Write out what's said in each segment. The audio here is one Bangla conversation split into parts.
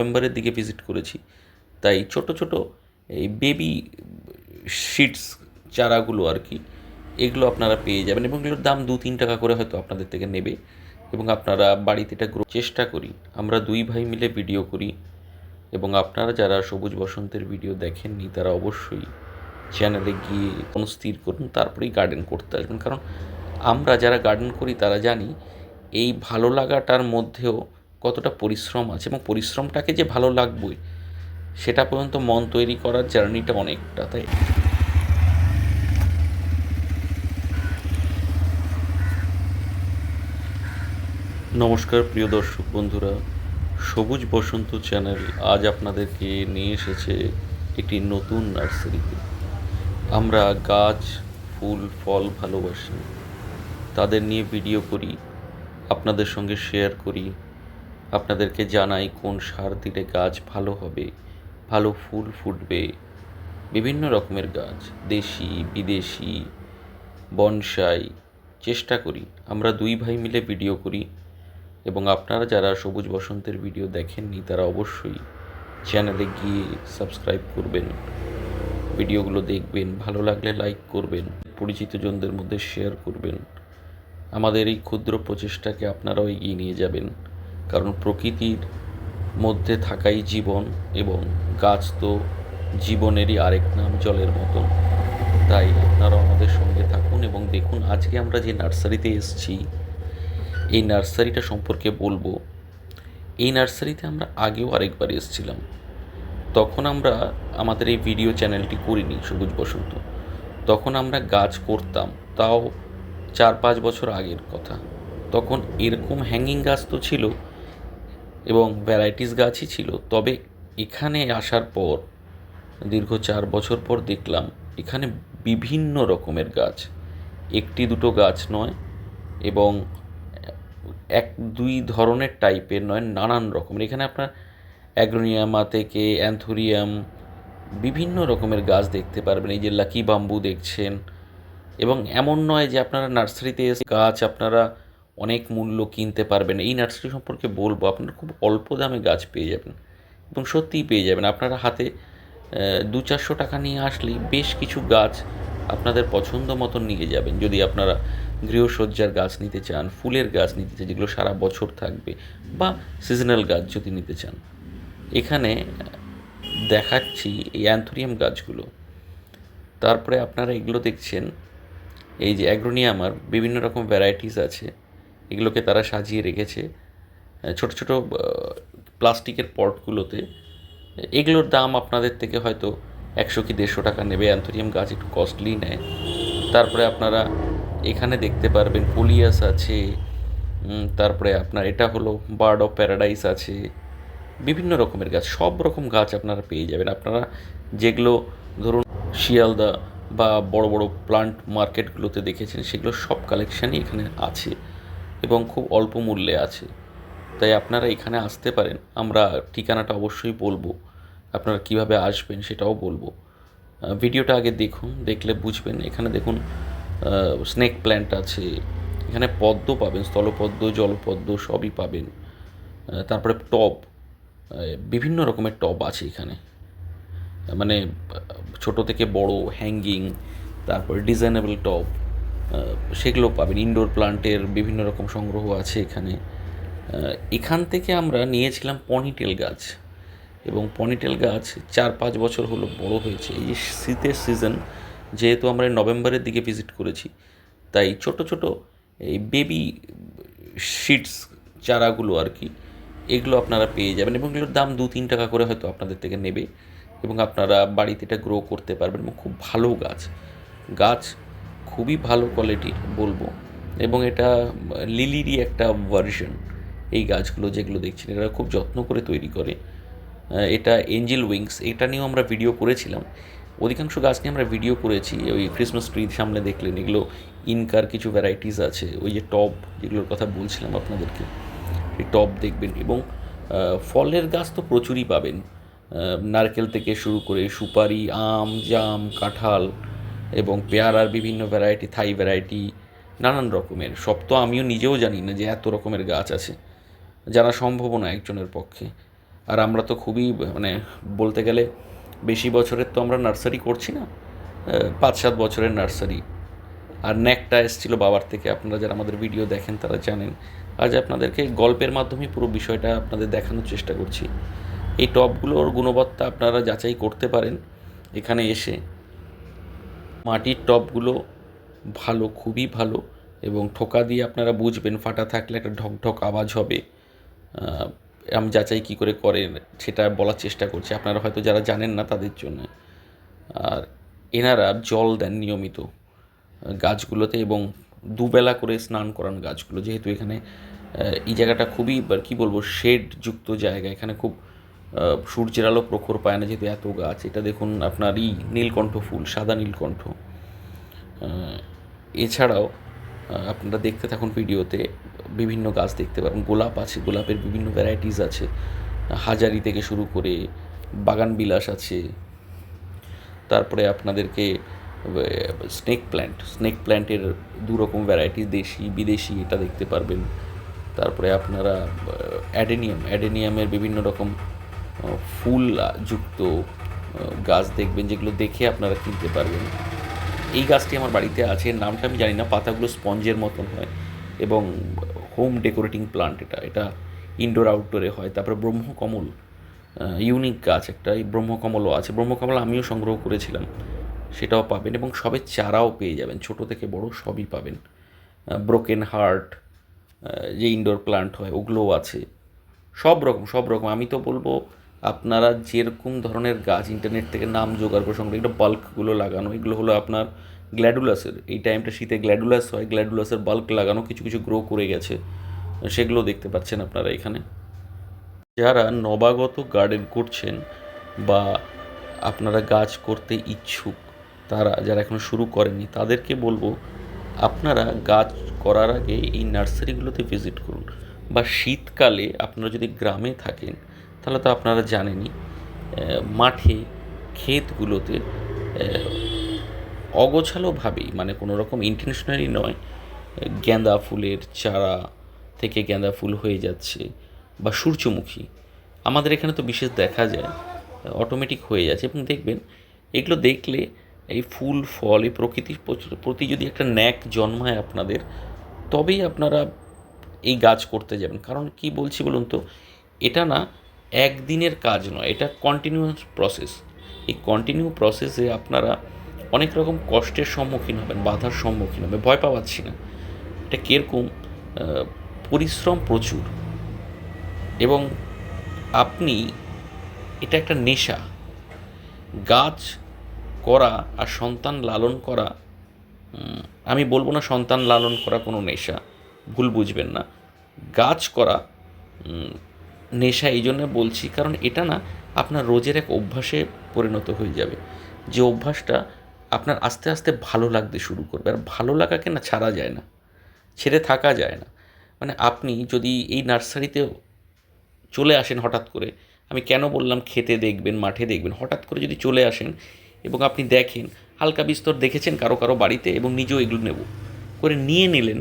নভেম্বরের দিকে ভিজিট করেছি। তাই ছোট ছোট এই বেবি শিটস চারাগুলো আর কি, এগুলো আপনারা পেয়ে যাবেন এবং এগুলোর দাম দু, তিন টাকা করে হয়তো আপনাদের থেকে নেবে এবং আপনারা বাড়িতে এটা গ্রো চেষ্টা করি। আমরা দুই ভাই মিলে ভিডিও করি এবং আপনারা যারা সবুজ বসন্তের ভিডিও দেখেননি, তারা অবশ্যই চ্যানেলে গিয়ে স্থির করুন, তারপরেই গার্ডেন করতে আসবেন। কারণ আমরা যারা গার্ডেন করি, তারা জানি এই ভালো লাগাটার মধ্যেও কতটা পরিশ্রম আছে এবং পরিশ্রমটাকে যে ভালো লাগবে, সেটা পর্যন্ত মন তৈরি করার জার্নিটা অনেকটা, তাই? নমস্কার প্রিয় দর্শক বন্ধুরা, সবুজ বসন্ত চ্যানেল আজ আপনাদেরকে নিয়ে এসেছে একটি নতুন নার্সারিতে। আমরা গাছ, ফুল, ফল ভালোবাসি। তাদের নিয়ে ভিডিও করি, আপনাদের সঙ্গে শেয়ার করি আপনাদেরকে জানাই কোন সার দিলে গাছ ভালো হবে। ভালো ফুল ফুটবে। বিভিন্ন রকমের গাছ, দেশি, বিদেশি, বনসাই, চেষ্টা করি। আমরা দুই ভাই মিলে ভিডিও করি এবং আপনারা যারা সবুজ বসন্তের ভিডিও দেখেননি, তারা অবশ্যই চ্যানেলে গিয়ে সাবস্ক্রাইব করবেন। ভিডিওগুলো দেখবেন, ভালো লাগলে লাইক করবেন, পরিচিত জনদের মধ্যে শেয়ার করবেন। আমাদের এই ক্ষুদ্র প্রচেষ্টাকে আপনারাও এগিয়ে নিয়ে যাবেন। কারণ প্রকৃতির মধ্যে থাকাই জীবন এবং গাছ তো জীবনেরই আরেক নাম জলের মতন। তাই আপনারাও আমাদের সঙ্গে থাকুন এবং দেখুন আজকে আমরা যে নার্সারিতে এসেছি, এই নার্সারিটা সম্পর্কে বলব। এই নার্সারিতে আমরা আগেও আরেকবার এসেছিলাম। তখন আমরা আমাদের এই ভিডিও চ্যানেলটি করিনি, সবুজ বসন্ত। তখন আমরা গাছ করতাম, তাও চার পাঁচ বছর আগের কথা। তখন এরকম হ্যাঙ্গিং গাছ তো ছিল এবং ভ্যারাইটিস গাছই ছিল। তবে এখানে আসার পর, দীর্ঘ চার বছর পর দেখলাম, এখানে বিভিন্ন রকমের গাছ। একটি দুটো গাছ নয় এবং এক, দুই ধরনের টাইপের নয়, নানান রকমের। এখানে আপনার অ্যাগ্রোনিয়ামা থেকে অ্যান্থোরিয়াম, বিভিন্ন রকমের গাছ দেখতে পারবেন। এই যে লাকি বাম্বু দেখছেন এবং এমন নয় যে আপনারা নার্সারিতে এসে গাছ আপনারা অনেক মূল্য কিনতে পারবেন। এই নার্সারি সম্পর্কে বলব, আপনারা খুব অল্প দামে গাছ পেয়ে যাবেন এবং সত্যিই পেয়ে যাবেন। আপনারা হাতে দু চারশো টাকা নিয়ে আসলেই বেশ কিছু গাছ আপনাদের পছন্দ মতন নিয়ে যাবেন। যদি আপনারা গৃহসজ্জার গাছ নিতে চান, ফুলের গাছ নিতে চান, যেগুলো সারা বছর থাকবে বা সিজনাল গাছ যদি নিতে চান। এখানে দেখাচ্ছি এই অ্যান্থোরিয়াম গাছগুলো। তারপরে আপনারা এগুলো দেখছেন, এই যে অ্যাগ্রোনিয়ামার বিভিন্ন রকম ভ্যারাইটিস আছে। এগুলোকে তারা সাজিয়ে রেখেছে। ছোট ছোট প্লাস্টিকের পটগুলোতে। এগুলোর দাম আপনাদের থেকে হয়তো একশো কি দেড়শো টাকা নেবে। অ্যান্থোরিয়াম গাছ একটু কস্টলি নেয়। তারপরে আপনারা এখানে দেখতে পারবেন পুলিয়াস আছে। তারপরে আপনার এটা হলো বার্ড অফ প্যারাডাইস আছে। বিভিন্ন রকমের গাছ, সব রকম গাছ আপনারা পেয়ে যাবেন। আপনারা যেগুলো ধরুন শিয়ালদা বা বড় বড় প্লান্ট মার্কেটগুলোতে দেখেছেন, সেগুলো সব কালেকশানই এখানে আছে। এবং খুব অল্প মূল্যে আছে। তাই আপনারা এখানে আসতে পারেন। আমরা ঠিকানাটা অবশ্যই বলব। আপনারা কীভাবে আসবেন সেটাও বলব। ভিডিওটা আগে দেখুন, দেখলে বুঝবেন। এখানে দেখুন স্নেক প্ল্যান্ট আছে। এখানে পদ্ম পাবেন, স্থলপদ্ম, জলপদ্ম সবই পাবেন। তারপরে টব বিভিন্ন রকমের টব আছে এখানে। মানে ছোট থেকে বড় হ্যাঙ্গিং তারপর ডিজাইনেবল টব। সেগুলো পাবেন। ইনডোর প্লান্টের বিভিন্ন রকম সংগ্রহ আছে এখানে। এখান থেকে আমরা নিয়েছিলাম পনিটেল গাছ এবং পনিটেল গাছ চার পাঁচ বছর হলো বড় হয়েছে। এই শীতের সিজন যেহেতু আমরা নভেম্বরের দিকে ভিজিট করেছি, তাই ছোট ছোট এই বেবি শিটস চারাগুলো আর কি, এগুলো আপনারা পেয়ে যাবেন এবং এগুলোর দাম দু তিন টাকা করে হয়তো আপনাদের থেকে নেবে এবং আপনারা বাড়িতে এটা গ্রো করতে পারবেন এবং খুব ভালো গাছ। গাছ খুবই ভালো কোয়ালিটির বলব। এবং এটা লিলিরই একটা ভার্সন এই গাছগুলো যেগুলো দেখছেন, এরা খুব যত্ন করে তৈরি করে। এটা এঞ্জেল উইংস এটা নিয়েও আমরা ভিডিও করেছিলাম। অধিকাংশ গাছ নিয়ে আমরা ভিডিও করেছি, ওই ক্রিসমাস ট্রির সামনে দেখলেন, এগুলো ইনকার কিছু ভ্যারাইটিস আছে। ওই যে টব যেগুলোর কথা বলছিলাম আপনাদেরকে, এই টব দেখবেন। এবং ফলের গাছ তো প্রচুরই পাবেন। নারকেল থেকে শুরু করে সুপারি, আম, জাম, কাঁঠাল এবং পেয়ারার বিভিন্ন ভ্যারাইটি থাই ভ্যারাইটি নানান রকমের। সব তো আমিও নিজেও জানি না যে এত রকমের গাছ আছে। জানা সম্ভব না একজনের পক্ষে। আর আমরা তো খুবই মানে বলতে গেলে বেশি বছরের তো আমরা নার্সারি করছি না। পাঁচ সাত বছরের নার্সারি। আর ন্যাকটা এসেছিল বাবার থেকে। আপনারা যারা আমাদের ভিডিও দেখেন তারা জানেন। আজ আপনাদেরকে গল্পের মাধ্যমে পুরো বিষয়টা আপনাদের দেখানোর চেষ্টা করছি। এই টবগুলোর গুণবত্তা আপনারা যাচাই করতে পারেন এখানে এসে। মাটির টবগুলো ভালো, খুবই ভালো এবং ঠোকা দিয়ে আপনারা বুঝবেন, ফাটা থাকলে একটা ঢক ঢক আওয়াজ হবে। আমি যাচাই কী করে করেন সেটা বলার চেষ্টা করছি। আপনারা হয়তো যারা জানেন না তাদের জন্য। আর এনারা জল দেন নিয়মিত গাছগুলোতে এবং দুবেলা করে স্নান করান গাছগুলো। যেহেতু এখানে এই জায়গাটা খুবই, কী বলব শেডযুক্ত জায়গা। এখানে খুব সূর্যের আলো প্রখর পায় না যেহেতু এত গাছ, এটা দেখুন আপনার ই নীলকণ্ঠ ফুল, সাদা নীলকণ্ঠ। এছাড়াও আপনারা দেখতে থাকুন ভিডিওতে বিভিন্ন গাছ দেখতে পাবেন গোলাপ আছে, গোলাপের বিভিন্ন ভ্যারাইটিস আছে। হাজারি থেকে শুরু করে বাগান বিলাস আছে। তারপরে আপনাদেরকে স্নেক প্ল্যান্ট স্নেক প্ল্যান্টের দু রকম ভ্যারাইটি দেশি, বিদেশি এটা দেখতে পারবেন। তারপরে আপনারা অ্যাডেনিয়াম অ্যাডেনিয়ামের বিভিন্ন রকম ফুল যুক্ত গাছ দেখবেন যেগুলো দেখে আপনারা কিনতে পারবেন। এই গাছটি আমার বাড়িতে আছে নামটা আমি জানি না, পাতাগুলো স্পঞ্জের মতন হয় এবং হোম ডেকোরেটিং প্লান্ট এটা। এটা ইনডোর, আউটডোরে হয়। তারপরে ব্রহ্মকমল ইউনিক গাছ একটা, এই ব্রহ্মকমলও আছে। ব্রহ্মকমল আমিও সংগ্রহ করেছিলাম, সেটাও পাবেন এবং সবে চারাও পেয়ে যাবেন, ছোট থেকে বড় সবই পাবেন। ব্রোকেন হার্ট যে ইনডোর প্লান্ট হয়, ওগুলোও আছে। সব রকম সব রকম। আমি তো বলব আপনারা যেরকম ধরনের গাছ ইন্টারনেট থেকে নাম জোগাড় করে সংগ্রহ এগুলো বাল্কগুলো লাগানো, এগুলো হলো আপনার গ্ল্যাডুলাসের এই টাইমটা শীতে গ্ল্যাডুলাস হয় গ্ল্যাডুলাসের বাল্ক লাগানো, কিছু কিছু গ্রো করে গেছে। সেগুলো দেখতে পাচ্ছেন আপনারা এখানে। যারা নবাগত গার্ডেন করছেন বা আপনারা গাছ করতে ইচ্ছুক, তারা যারা এখনও শুরু করেননি, তাদেরকে বলব, আপনারা গাছ করার আগে এই নার্সারিগুলোতে ভিজিট করুন। বা শীতকালে আপনারা যদি গ্রামে থাকেন তাহলে তো আপনারা জানেনই মাঠে ক্ষেতগুলোতে অগোছালোভাবেই মানে কোনো রকম ইন্টেনশনালি নয় গেঁদা ফুলের চারা থেকে গেঁদা ফুল হয়ে যাচ্ছে বা সূর্যমুখী। আমাদের এখানে তো বিশেষ দেখা যায় অটোমেটিক হয়ে যাচ্ছে এবং দেখবেন, এগুলো দেখলে এই ফুল, ফল, এই প্রকৃতির প্রতি যদি একটা ন্যাক জন্মায় আপনাদের, তবেই আপনারা এই গাছ করতে যাবেন। কারণ কি বলছি বলুন তো, এটা না একদিনের কাজ নয়, এটা কন্টিনিউয়াস প্রসেস এই কন্টিনিউ প্রসেসে আপনারা অনেক রকম কষ্টের সম্মুখীন হবেন, বাধার সম্মুখীন হবেন, ভয় পাওয়াচ্ছি না। এটা কীরকম পরিশ্রম প্রচুর। এবং আপনি, এটা একটা নেশা। গাছ করা আর সন্তান লালন করা আমি বলব না সন্তান লালন করা কোনো নেশা, ভুল বুঝবেন না। গাছ করা নেশা এই জন্য বলছি, কারণ এটা না আপনার রোজের এক অভ্যাসে পরিণত হয়ে যাবে। যে অভ্যাসটা আপনার আস্তে আস্তে ভালো লাগতে শুরু করবে, আর ভালো লাগাকে না ছাড়া যায় না, ছেড়ে থাকা যায় না। মানে আপনি যদি এই নার্সারিতে চলে আসেন হঠাৎ করে, আমি কেন বললাম খেতে দেখবেন, মাঠে দেখবেন, হঠাৎ করে যদি চলে আসেন এবং আপনি দেখেন, হালকা বিস্তর দেখেছেন কারও কারও বাড়িতে এবং নিজেও এগুলো নেব, করে নিয়ে নিলেন,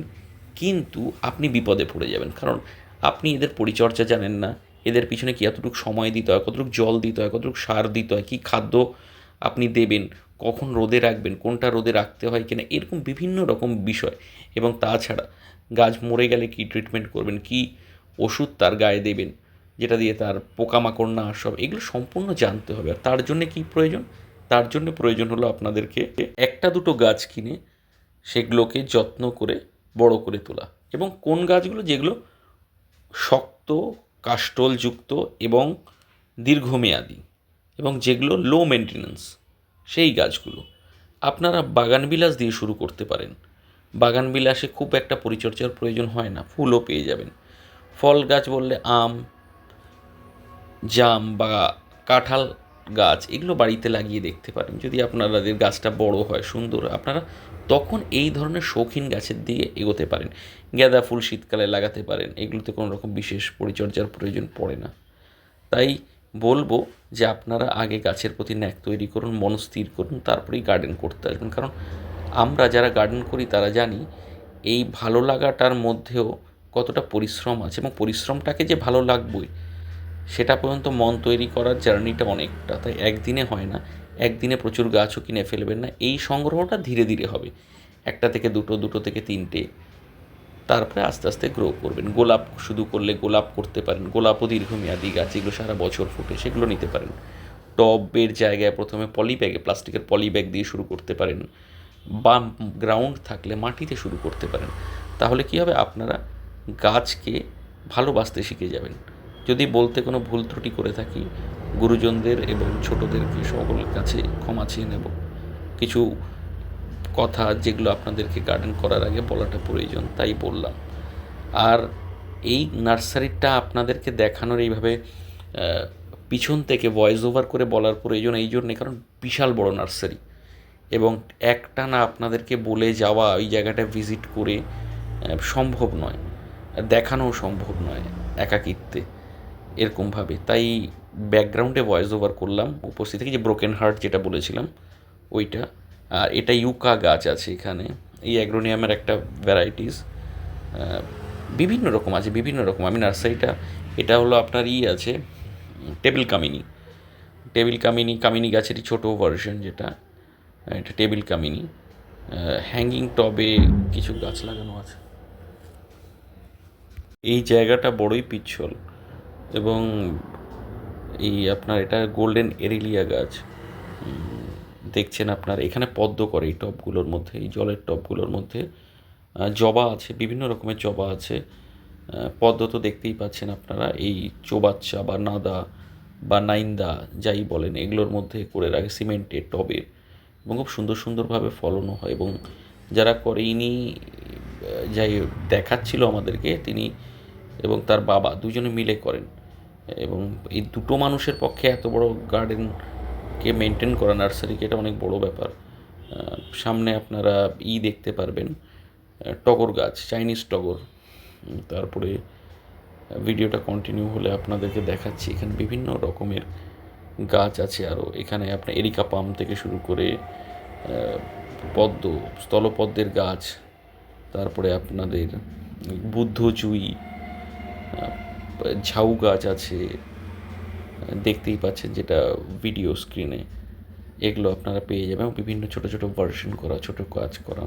কিন্তু আপনি বিপদে পড়ে যাবেন। কারণ আপনি এদের পরিচর্যা জানেন না, এদের পিছনে কি এতটুকু সময় দিতে হয়, কতটুকু জল দিতে হয়, কতটুকু সার দিতে হয়, কী খাদ্য আপনি দেবেন, কখন রোদে রাখবেন, কোনটা রোদে রাখতে হয় কিনা, এরকম বিভিন্ন রকম বিষয়। এবং তাছাড়া গাছ মরে গেলে কি ট্রিটমেন্ট করবেন, কি ওষুধ তার গায়ে দেবেন, যেটা দিয়ে তার পোকামাকড় না সব এগুলো সম্পূর্ণ জানতে হবে। আর তার জন্যে কি প্রয়োজন? তার জন্য প্রয়োজন হলো আপনাদেরকে একটা দুটো গাছ কিনে সেগুলোকে যত্ন করে বড় করে তোলা। এবং কোন গাছগুলো যেগুলো শক্ত কাস্টলযুক্ত এবং দীর্ঘমেয়াদি এবং যেগুলো লো মেনটেন্যান্স সেই গাছগুলো। আপনারা বাগানবিলাস দিয়ে শুরু করতে পারেন। বাগানবিলাসে খুব একটা পরিচর্যার প্রয়োজন হয় না, ফুলও পেয়ে যাবেন। ফল গাছ বললে আম, জাম বা কাঁঠাল গাছ, এগুলো বাড়িতে লাগিয়ে দেখতে পারেন। যদি আপনাদের গাছটা বড় হয়, সুন্দর আপনারা তখন এই ধরনের শৌখিন গাছের দিকে এগোতে পারেন। গাঁদা ফুল শীতকালে লাগাতে পারেন, এগুলোতে কোনো রকম বিশেষ পরিচর্যার প্রয়োজন পড়ে না। তাই বলব যে আপনারা আগে গাছের প্রতি ন্যাক তৈরি করুন মনস্থির করুন, তারপরেই গার্ডেন করতে আসবেন। কারণ আমরা যারা গার্ডেন করি, তারা জানি এই ভালো লাগাটার মধ্যেও কতটা পরিশ্রম আছে এবং পরিশ্রমটাকে যে ভালো লাগবেই সেটা পর্যন্ত মন তৈরি করার জার্নিটা অনেকটা, তাই একদিনে হয় না। একদিনে প্রচুর গাছও কিনে ফেলবেন না। এই সংগ্রহটা ধীরে ধীরে হবে। একটা থেকে দুটো দুটো থেকে তিনটে। তারপরে আস্তে আস্তে গ্রো করবেন। গোলাপ শুধু করলে গোলাপ করতে পারেন। গোলাপও দীর্ঘমেয়াদী গাছ যেগুলো সারা বছর ফুটে, সেগুলো নিতে পারেন। টবের জায়গায় প্রথমে পলি ব্যাগে প্লাস্টিকের পলি ব্যাগ দিয়ে শুরু করতে পারেন। বা গ্রাউন্ড থাকলে মাটিতে শুরু করতে পারেন। তাহলে কী হবে? আপনারা গাছকে ভালোবাসতে শিখে যাবেন। যদি বলতে কোনো ভুল ত্রুটি করে থাকি, গুরুজনদের এবং ছোটদেরকে সকলের কাছে ক্ষমা চেয়ে নেব। কিছু কথা যেগুলো আপনাদেরকে গার্ডেন করার আগে বলাটা প্রয়োজন, তাই বললাম। আর এই নার্সারিটা আপনাদেরকে দেখানোর এইভাবে পিছন থেকে ভয়েস ওভার করে বলার প্রয়োজন এই জন্যে, কারণ বিশাল বড় নার্সারি। এবং একটা না আপনাদেরকে বলে যাওয়া ওই জায়গাটা ভিজিট করে সম্ভব নয়। দেখানোও সম্ভব নয় একাকিত্বে। এরকমভাবে। তাই ব্যাকগ্রাউন্ডে ভয়েস ওভার করলাম, উপস্থিত থেকে যে ব্রোকেন হার্ট যেটা বলেছিলাম, ওইটা। আর এটা ইউকা গাছ আছে এখানে, এই অ্যাগ্রোনিয়ামের একটা ভ্যারাইটিস বিভিন্ন রকম আছে, বিভিন্ন রকম। আমি নার্সারিটা এটা হলো আপনার ই আছে টেবিল কামিনী। টেবিল কামিনী কামিনী গাছেরই ছোটো ভার্সন যেটা, এটা টেবিল কামিনী। হ্যাঙ্গিং টবে কিছু গাছ লাগানো আছে। এই জায়গাটা বড়ই পিচ্ছল। এবং এই আপনার এটা গোল্ডেন এরিলিয়া গাছ। দেখছেন আপনার, এখানে পদ্ম করে এই টবগুলোর মধ্যে, এই জলের টবগুলোর মধ্যে। জবা আছে, বিভিন্ন রকমের জবা আছে। পদ্ম তো দেখতেই পাচ্ছেন আপনারা, এই চোবাচ্চা বা নাদা বা নাইন্দা, যাই বলেন, এগুলোর মধ্যে করে রাখে, সিমেন্টের টবের। এবং খুব সুন্দর সুন্দরভাবে ফলনও হয় এবং যারা করে ইনি যাই দেখাচ্ছিল আমাদেরকে, তিনি এবং তার বাবা, দুজনে মিলে করেন। এবং এই দুটো মানুষের পক্ষে এত বড় গার্ডেনকে মেনটেন করা নার্সারিকে এটা অনেক বড় ব্যাপার। সামনে আপনারা ই দেখতে পারবেন টগর গাছ চাইনিজ টগর। তারপরে ভিডিওটা কন্টিনিউ হলে আপনাদেরকে দেখাচ্ছি, এখানে বিভিন্ন রকমের গাছ আছে আরও এখানে আপনার এরিকা পাম থেকে শুরু করে পদ্ম, স্থলপদ্মের গাছ, তারপরে আপনাদের বুদ্ধ জুই ঝাউ গাছ আছে, দেখতেই পাচ্ছেন যেটা ভিডিও স্ক্রিনে এগুলো আপনারা পেয়ে যাবেন বিভিন্ন ছোট ছোট ভার্সন করা, ছোট কাজ করা,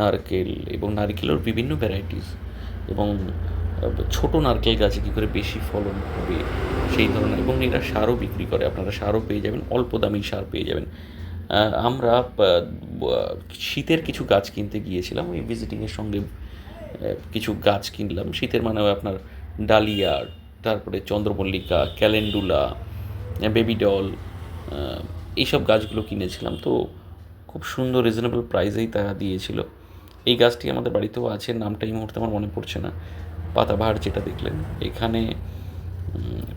নারকেল এবং নারকেলের বিভিন্ন ভ্যারাইটিস এবং ছোট নারকেল গাছে কী করে বেশি ফলন হবে সেই ধরনের এবং এরা সারও বিক্রি করে, আপনারা সারও পেয়ে যাবেন, অল্প দামি সার পেয়ে যাবেন। আমরা শীতের কিছু গাছ কিনতে গিয়েছিলাম, ওই ভিজিটিংয়ের সঙ্গে কিছু গাছ কিনলাম। শীতের মানে আপনার ডালিয়া তারপরে চন্দ্রমল্লিকা, ক্যালেন্ডুলা বেবি ডল এইসব গাছগুলো কিনেছিলাম। তো খুব সুন্দর রিজনেবল প্রাইসেই তারা দিয়েছিল। এই গাছটি আমাদের বাড়িতেও আছে, নামটা এই মুহূর্তে আমার মনে পড়ছে না। পাতাবাহার যেটা দেখলেন, এখানে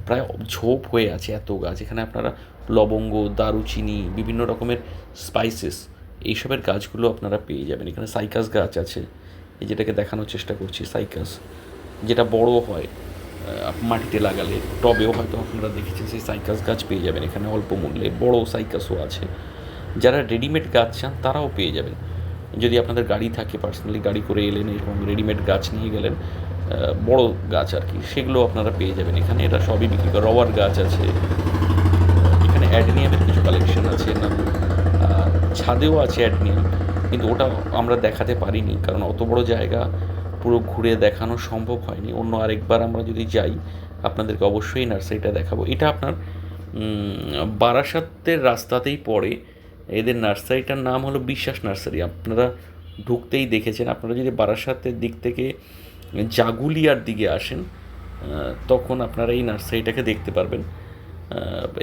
প্রায় ঝোপ হয়ে আছে এত গাছ। এখানে আপনারা লবঙ্গ, দারুচিনি, বিভিন্ন রকমের স্পাইসেস এইসবের গাছগুলো আপনারা পেয়ে যাবেন। এখানে সাইকাস গাছ আছে, এই যেটাকে দেখানোর চেষ্টা করছি সাইকাস যেটা বড় হয় মাটিতে লাগালে, টবেও হয়তো আপনারা দেখেছেন সেই সাইকাস গাছ পেয়ে যাবেন, এখানে অল্প মূল্যে, বড় সাইকাসও আছে। যারা রেডিমেড গাছ চান, তারাও পেয়ে যাবেন। যদি আপনাদের গাড়ি থাকে পার্সোনালি গাড়ি করে এলেন এবং রেডিমেড গাছ নিয়ে গেলেন বড় গাছ আর কি, সেগুলো আপনারা পেয়ে যাবেন। এখানে এটা সবই বিক্রি করে, রবার গাছ আছে, এখানে অ্যাডনিয়ামের কিছু কালেকশন আছে, না ছাদেও আছে অ্যাডনিয়াম কিন্তু ওটা আমরা দেখাতে পারিনি, কারণ অত বড় জায়গা পুরো ঘুরে দেখানো সম্ভব হয়নি। অন্য আরেকবার আমরা যদি যাই, আপনাদেরকে অবশ্যই নার্সারিটা দেখাবো। এটা আপনার বারাসাতের রাস্তাতেই পড়ে। এদের নার্সারিটার নাম হলো বিশ্বাস নার্সারি। আপনারা ঢুকতেই দেখেছেন। আপনারা যদি বারাসাতের দিক থেকে জাগুলিয়ার দিকে আসেন তখন আপনারা এই নার্সারিটাকে দেখতে পারবেন।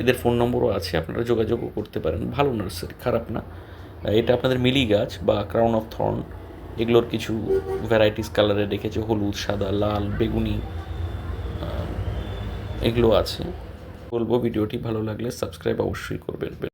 এদের ফোন নম্বরও আছে, আপনারা যোগাযোগও করতে পারেন। ভালো নার্সারি, খারাপ না। এটা আপনাদের মিলি গাছ বা ক্রাউন অফ থর্ন এগুলোর কিছু ভ্যারাইটিস কালারে রেখেছে হলুদ, সাদা, লাল, বেগুনি এগুলো আছে। বলব, ভিডিওটি ভালো লাগলে সাবস্ক্রাইব অবশ্যই করবেন।